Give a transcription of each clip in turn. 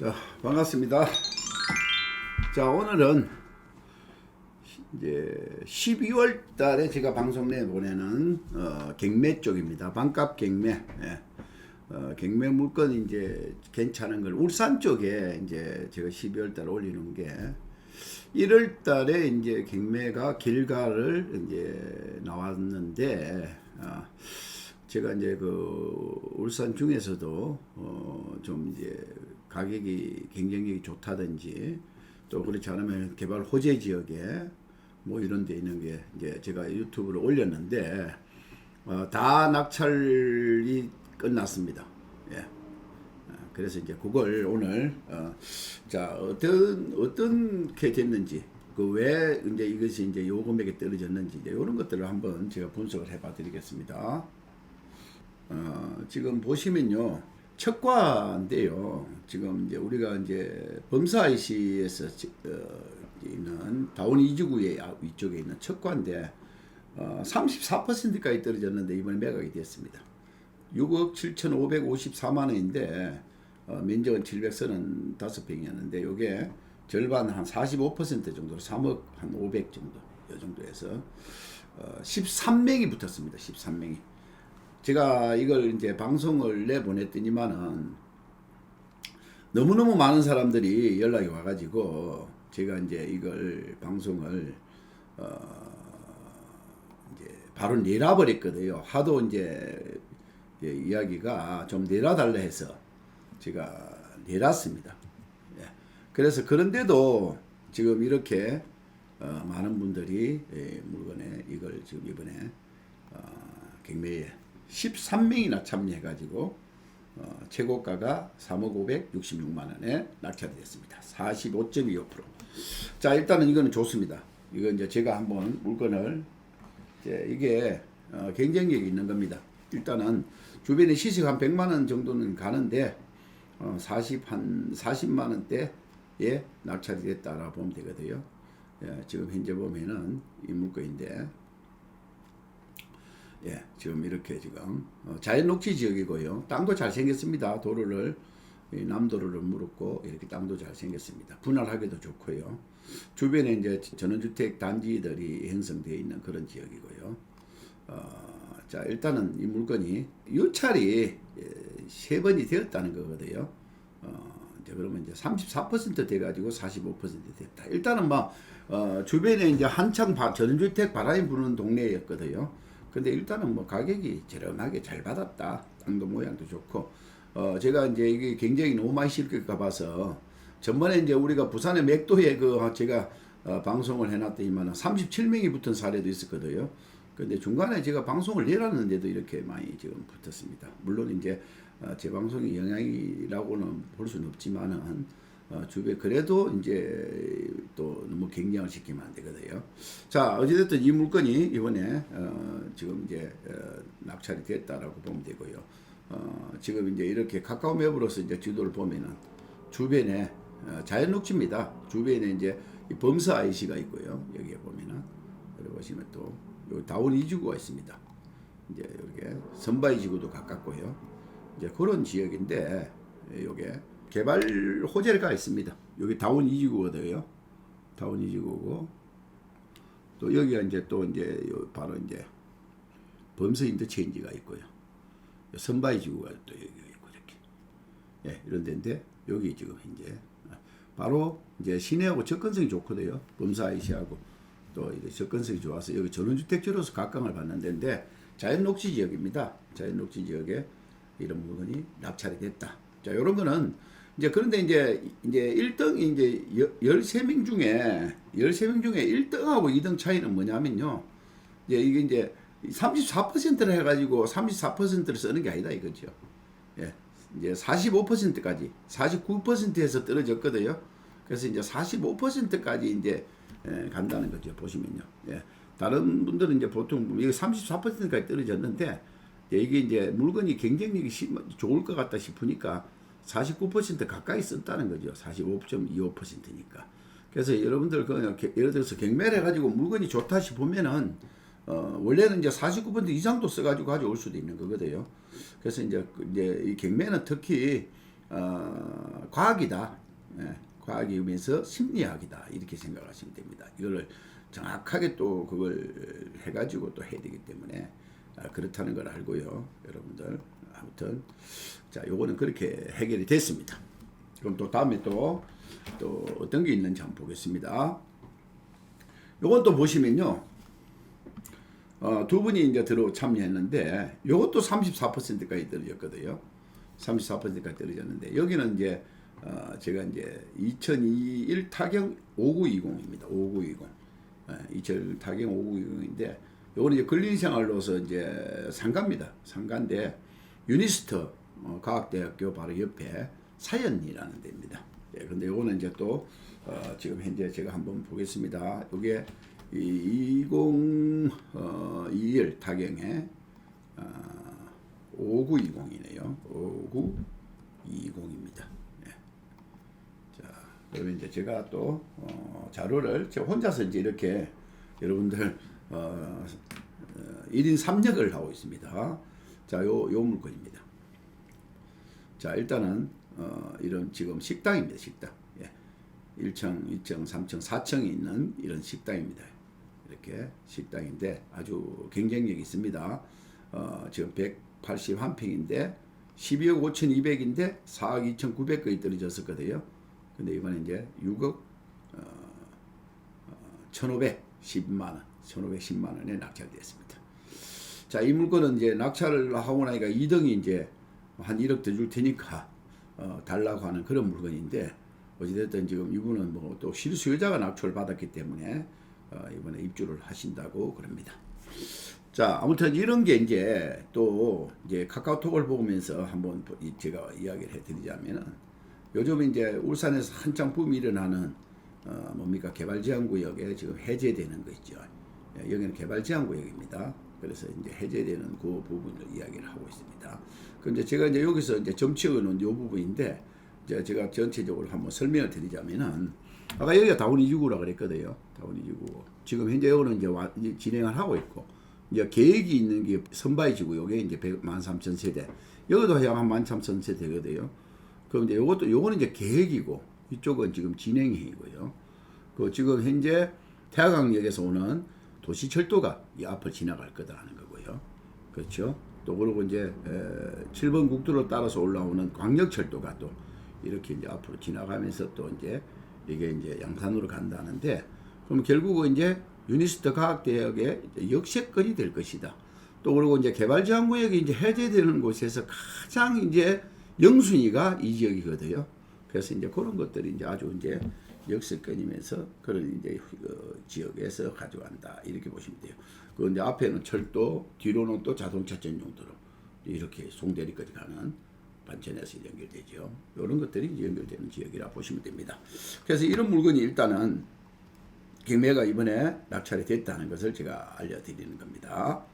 자, 반갑습니다. 자, 오늘은 이제 12월 달에 제가 방송 내 보내는 어, 갱매 쪽입니다. 반값 갱매. 예. 어, 갱매 물건 이제 괜찮은 걸 울산 쪽에 이제 제가 12월 달에 올리는 게 1월 달에 이제 갱매가 길가를 이제 나왔는데 어, 제가 이제 그 울산 중에서도 어 좀 이제 가격이 경쟁력이 좋다든지 또 그렇지 않으면 개발 호재 지역에 뭐 이런 데 있는 게 이제 제가 유튜브를 올렸는데 어, 다 낙찰이 끝났습니다. 예. 어, 그래서 이제 그걸 오늘 어, 자 어떤 어떻게 됐는지 그 왜 이제 이것이 이제 요 금액에 떨어졌는지 이제 이런 것들을 한번 제가 분석을 해봐드리겠습니다. 어, 지금 보시면요. 척과인데요. 지금 이제 우리가 이제 범사 IC에서 어, 있는 다운 이지구의 위쪽에 있는 척과인데 어, 34%까지 떨어졌는데 이번에 매각이 됐습니다. 6억 7,554만 원인데 어, 면적은 735평이었는데 요게 절반 한 45% 정도로 3억 한 500 정도 요 정도에서 어, 13명이 붙었습니다. 13명이. 제가 이걸 이제 방송을 내 보냈더니만은 너무너무 많은 사람들이 연락이 와가지고 제가 이제 이걸 방송을 어 이제 바로 내놔버렸거든요. 하도 이제 예, 이야기가 좀 내놔달라 해서 제가 내놨습니다. 예. 그래서 그런데도 지금 이렇게 어 많은 분들이 예, 물건에 이걸 지금 이번에 어 경매에 13명이나 참여해가지고 어, 최고가가 3억 566만 원에 낙찰이 됐습니다. 45.25%. 자 일단은 이거는 좋습니다. 이거 이제 제가 한번 물건을 이제 이게 어, 경쟁력이 있는 겁니다. 일단은 주변에 시세 한 100만 원 정도는 가는데 어, 40 한 40만 원대에 낙찰이 됐다라고 보면 되거든요. 예, 지금 현재 보면은 이 물건인데 예, 지금 이렇게 지금 어, 자연 녹지 지역이고요. 땅도 잘 생겼습니다. 도로를 이 남도로를 물었고 이렇게 땅도 잘 생겼습니다. 분할하기도 좋고요. 주변에 이제 전원주택 단지들이 형성되어 있는 그런 지역이고요. 어, 자 일단은 이 물건이 유찰이 예, 세 번이 되었다는 거거든요. 어, 이제 그러면 이제 34% 돼가지고 45% 됐다. 일단은 뭐 어, 주변에 이제 한창 바, 전원주택 바람이 부는 동네였거든요. 근데 일단은 뭐 가격이 저렴하게 잘 받았다. 땅도 모양도 좋고. 어, 제가 이제 이게 굉장히 너무 많이 실을까 봐서 전번에 이제 우리가 부산의 맥도에 그 제가 어, 방송을 해놨더니만 37명이 붙은 사례도 있었거든요. 근데 중간에 제가 방송을 내놨는데도 이렇게 많이 지금 붙었습니다. 물론 이제 어, 제 방송의 영향이라고는 볼 수는 없지만은 어, 주변 그래도 이제 또 너무 경쟁을 시키면 안 되거든요. 자 어찌됐든 이 물건이 이번에 어, 지금 이제 어, 낙찰이 됐다라고 보면 되고요. 어, 지금 이제 이렇게 가까운 맵으로서 이제 지도를 보면은 주변에 어, 자연 녹지입니다. 주변에 이제 이 범서 IC가 있고요. 여기에 보면은 여기 보시면 또 여기 다운 이지구가 있습니다. 이제 이렇게 선바이 지구도 가깝고요. 이제 그런 지역인데 요게 개발 호재가 있습니다. 여기 다운 이지구거든요. 다운 이지구고 또 여기가 이제 또 이제 요 바로 이제 범서 인터체인지가 있고요. 선바이 지구가 또 여기가 있고 이렇게 예 이런 데인데 여기 지금 이제 바로 이제 시내하고 접근성이 좋거든요. 범사 IC하고 또 이제 접근성이 좋아서 여기 전원주택지로서 각광을 받는 데인데 자연 녹지 지역입니다. 자연 녹지 지역에 이런 물건이 낙찰이 됐다. 자, 요런 거는 이제 그런데 이제 이제 1등 이제 13명 중에 13명 중에 1등하고 2등 차이는 뭐냐면요. 이제 이게 이제 34%를 해 가지고 34%를 쓰는 게 아니다 이거죠. 예. 이제 45%까지 49%에서 떨어졌거든요. 그래서 이제 45%까지 이제 예, 간다는 거죠. 보시면요. 예. 다른 분들은 이제 보통 이게 34%까지 떨어졌는데 예, 이게 이제 물건이 경쟁력이 심, 좋을 것 같다 싶으니까 49% 가까이 썼다는 거죠. 45.25%니까. 그래서 여러분들 그냥 예를 들어서 경매를 해가지고 물건이 좋다 싶으면은 어, 원래는 이제 49% 이상도 써가지고 가져올 수도 있는 거거든요. 그래서 이제, 그 이제 이 경매는 특히 어, 과학이다. 예, 과학이면서 심리학이다 이렇게 생각하시면 됩니다. 이거를 정확하게 또 그걸 해가지고 또 해야 되기 때문에 아, 그렇다는 걸 알고요, 여러분들. 아무튼 자, 요거는 그렇게 해결이 됐습니다. 그럼 또 다음에 또 또 어떤 게 있는지 한번 보겠습니다. 요건 또 보시면요. 어, 두 분이 이제 들어 참여했는데 요것도 34%까지 떨어졌거든요. 34%까지 떨어졌는데 여기는 이제 어, 제가 이제 2021 타경 5920입니다. 5920. 예, 2000 타경 5920인데 요거는 이제 근린 생활로서 이제 상가입니다. 상가인데 유니스트 어, 과학대학교 바로 옆에 사연이라는 데입니다. 예, 근데 요거는 이제 또 어, 지금 현재 제가 한번 보겠습니다. 요게 이2021 타경에 어, 5920이네요. 5920입니다. 예. 자, 그러면 이제 제가 또 어, 자료를 제가 혼자서 이제 이렇게 여러분들 어, 어, 1인 3역을 하고 있습니다. 자, 요, 요 물건입니다. 자, 일단은 어, 이런 지금 식당입니다. 식당. 예. 1층, 2층, 3층, 4층이 있는 이런 식당입니다. 이렇게 식당인데 아주 경쟁력이 있습니다. 어, 지금 181평인데 12억 5,200인데 4억 2,900거의 떨어졌었거든요. 근데 이번에 이제 6억 어, 어, 1,510만 원, 1,510만 원에 낙찰됐습니다. 자, 이 물건은 이제 낙찰을 하고 나니까 2등이 이제 한 1억 더 줄 테니까 어, 달라고 하는 그런 물건인데 어찌됐든 지금 이분은 뭐 또 실수요자가 낙찰을 받았기 때문에 어, 이번에 입주를 하신다고 그럽니다. 자, 아무튼 이런 게 이제 또 이제 카카오톡을 보면서 한번 제가 이야기를 해드리자면은 요즘 이제 울산에서 한창 붐이 일어나는 어, 뭡니까 개발제한구역에 지금 해제되는 거 있죠. 예, 여기는 개발제한구역입니다. 그래서 이제 해제되는 그 부분을 이야기를 하고 있습니다. 근데 제가 이제 여기서 이제 점치어놓은 이 부분인데 이제 제가 전체적으로 한번 설명을 드리자면은 아까 여기가 다운이 2구라 그랬거든요. 다운이 2구. 지금 현재 여기는 이제, 와- 진행을 하고 있고 이제 계획이 있는 게 선바이 지구 요게 이제 13,000 세대. 여기도 약 한 13,000 세대거든요. 그럼 이제 요것도 요거는 이제 계획이고 이쪽은 지금 진행형이고요. 그 지금 현재 태화강역에서 오는 도시 철도가 이 앞을 지나갈 거다라는 거고요. 그렇죠? 또 그리고 이제 에, 7번 국도로 따라서 올라오는 광역철도가 또 이렇게 이제 앞으로 지나가면서 또 이제 이게 이제 양산으로 간다는데 그럼 결국은 이제 유니스트 과학대학의 이제 역세권이 될 것이다. 또 그리고 이제 개발제한구역이 이제 해제되는 곳에서 가장 이제 영순위가 이 지역이거든요. 그래서 이제 그런 것들이 이제 아주 이제 역세권이면서 그런 이제 그 지역에서 가져간다 이렇게 보시면 돼요. 그 이제 앞에는 철도, 뒤로는 또 자동차 전 용도로 이렇게 송대리까지 가는 반천에서 연결되죠. 이런 것들이 연결되는 지역이라 보시면 됩니다. 그래서 이런 물건이 일단은 경매가 이번에 낙찰이 됐다는 것을 제가 알려드리는 겁니다.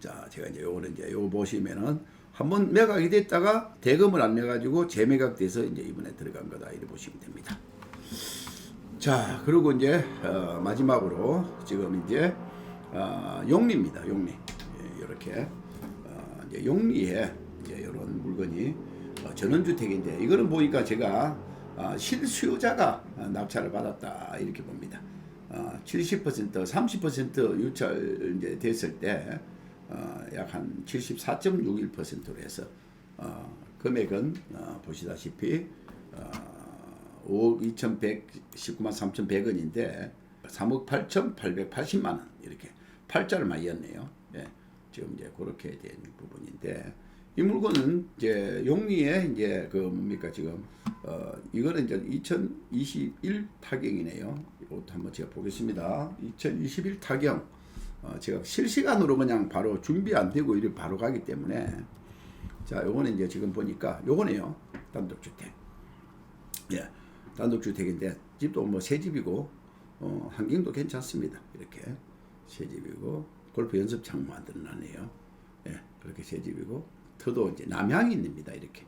자, 제가 이제 요거는 이제 요거 보시면은 한번 매각이 됐다가 대금을 안 내가지고 재매각돼서 이제 이번에 들어간 거다 이렇게 보시면 됩니다. 자, 그리고 이제 어, 마지막으로 지금 이제 어, 용리입니다. 용리 예, 이렇게 어, 이제 용리에 이제 이런 물건이 어, 전원주택인데 이거는 보니까 제가 어, 실수요자가 어, 낙찰을 받았다 이렇게 봅니다. 어, 70% 30% 유찰 이제 됐을 때 어, 약한 74.61%로 해서 어, 금액은 어, 보시다시피 어, 5억 2,119만 3,100원인데 3억 8,880만 원 이렇게 팔자를 많이 였네요. 예, 지금 이제 그렇게 된 부분인데 이 물건은 이제 용리에 이제 그 뭡니까 지금 어 이거는 이제 2021 타경이네요. 이것도 한번 제가 보겠습니다. 2021 타경 어 제가 실시간으로 그냥 바로 준비 안 되고 이렇게 바로 가기 때문에 자 요거는 이제 지금 보니까 요거네요 단독주택. 예, 단독주택인데 집도 뭐 새 집이고 어, 환경도 괜찮습니다. 이렇게 새 집이고 골프 연습장 만들어놨네요. 예, 그렇게 새 집이고 터도 이제 남향입니다. 이렇게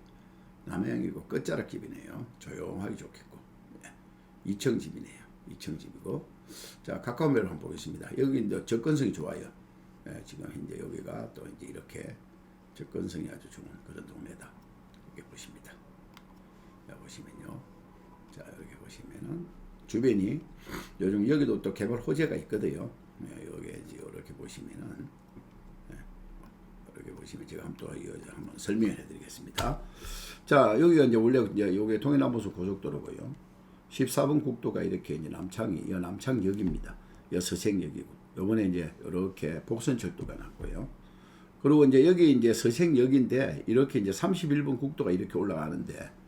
남향이고 끝자락 집이네요. 조용하게 좋겠고 예, 2층 집이네요. 2층 집이고 자 가까운 배로 한번 보겠습니다. 여기 이제 접근성이 좋아요. 예, 지금 현재 여기가 또 이제 이렇게 접근성이 아주 좋은 그런 동네다. 이렇게 보십니다. 보시면요. 자 여기 보시면은 주변이 요즘 여기도 또 개발 호재가 있거든요. 네, 여기 이제 이렇게 보시면은 네, 이렇게 보시면 제가 한번 또 한번 설명해 드리겠습니다. 자 여기가 이제 원래 이제 요게 동해남부수 고속도로고요. 14번 국도가 이렇게 이제 남창이 이 남창역입니다. 이 서생역이고 요번에 이제 이렇게 복선철도가 났고요. 그리고 이제 여기 이제 서생역인데 이렇게 이제 31번 국도가 이렇게 올라가는데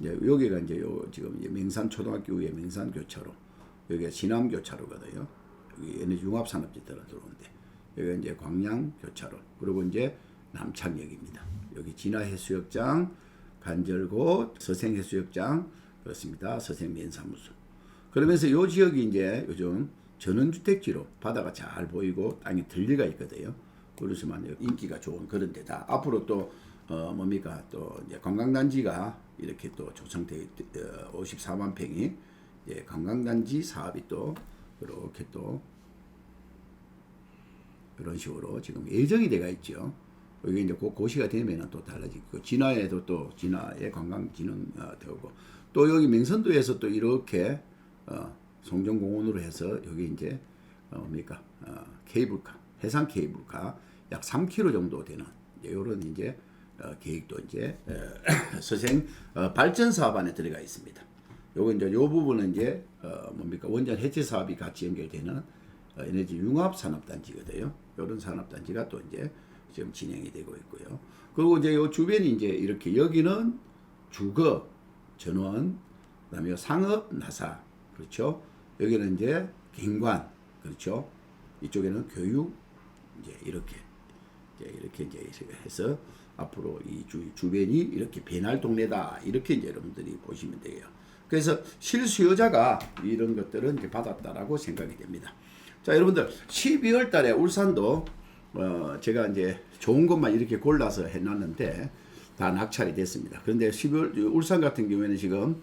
이제 여기가 이제 요 지금 이제 맹산 초등학교 위에 맹산 교차로 여기가 진암 교차로거든요. 여기 에너지 융합 산업지대로 들어오는데 여기가 이제 광양 교차로 그리고 이제 남창역입니다. 여기 진화 해수욕장, 간절곶, 서생 해수욕장 그렇습니다. 서생 면사무소. 그러면서 요 지역이 이제 요즘 전원주택지로 바다가 잘 보이고 땅이 들리가 있거든요. 그렇지만 인기가 좋은 그런 데다. 앞으로 또 어, 뭡니까 또 이제 관광단지가 이렇게 또 조성돼 있, 어, 54만 평이 예, 관광단지 사업이 또 이렇게 또 이런 식으로 지금 예정이 돼가 있죠. 여기 이제 그 고시가 되면은 또 달라지고 진화에도 또 진화의 관광 진흥 어, 되고 또 여기 명선도에서 또 이렇게 어, 송정공원으로 해서 여기 이제 어, 뭡니까 어, 케이블카 해상 케이블카 약 3km 정도 되는 이제 이런 이제 어, 계획도 이제 어, 서생 어, 발전 사업 안에 들어가 있습니다. 요거 이제 요 부분은 이제 어, 뭡니까 원전 해체 사업이 같이 연결되는 어, 에너지 융합 산업단지거든요. 이런 산업단지가 또 이제 지금 진행이 되고 있고요. 그리고 이제 요 주변이 이제 이렇게 여기는 주거, 전원, 그다음에 요 상업, 나사, 그렇죠. 여기는 이제 경관, 그렇죠. 이쪽에는 교육, 이제 이렇게 이제 이렇게 이제 해서 앞으로 이 주, 주변이 이렇게 변할 동네다 이렇게 이제 여러분들이 보시면 돼요. 그래서 실수요자가 이런 것들은 이제 받았다라고 생각이 됩니다. 자, 여러분들 12월 달에 울산도 어, 제가 이제 좋은 것만 이렇게 골라서 해놨는데 다 낙찰이 됐습니다. 그런데 12월 울산 같은 경우에는 지금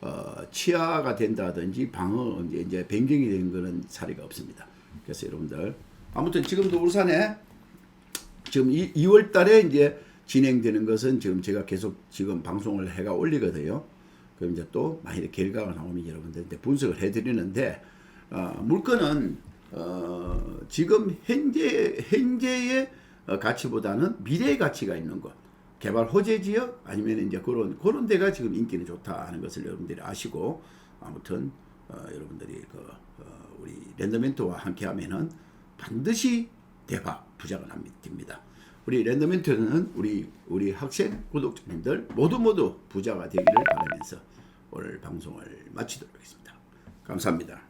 어, 치아가 된다든지 방어 이제, 이제 변경이 된 그런 사례가 없습니다. 그래서 여러분들 아무튼 지금도 울산에 지금 이, 2월 달에 이제 진행되는 것은 지금 제가 계속 지금 방송을 해가 올리거든요. 그럼 이제 또 많이 결과가 나오면 여러분들한테 분석을 해드리는데 어, 물건은 어, 지금 현재 현재의 어, 가치보다는 미래의 가치가 있는 것, 개발 호재 지역 아니면 이제 그런 그런 데가 지금 인기는 좋다 하는 것을 여러분들이 아시고 아무튼 어, 여러분들이 그 어, 우리 랜더멘트와 함께 하면은 반드시 대박 부자가 납니다. 우리 랜더멘트는 우리 우리 학생 구독자님들 모두 모두 부자가 되기를 바라면서 오늘 방송을 마치도록 하겠습니다. 감사합니다.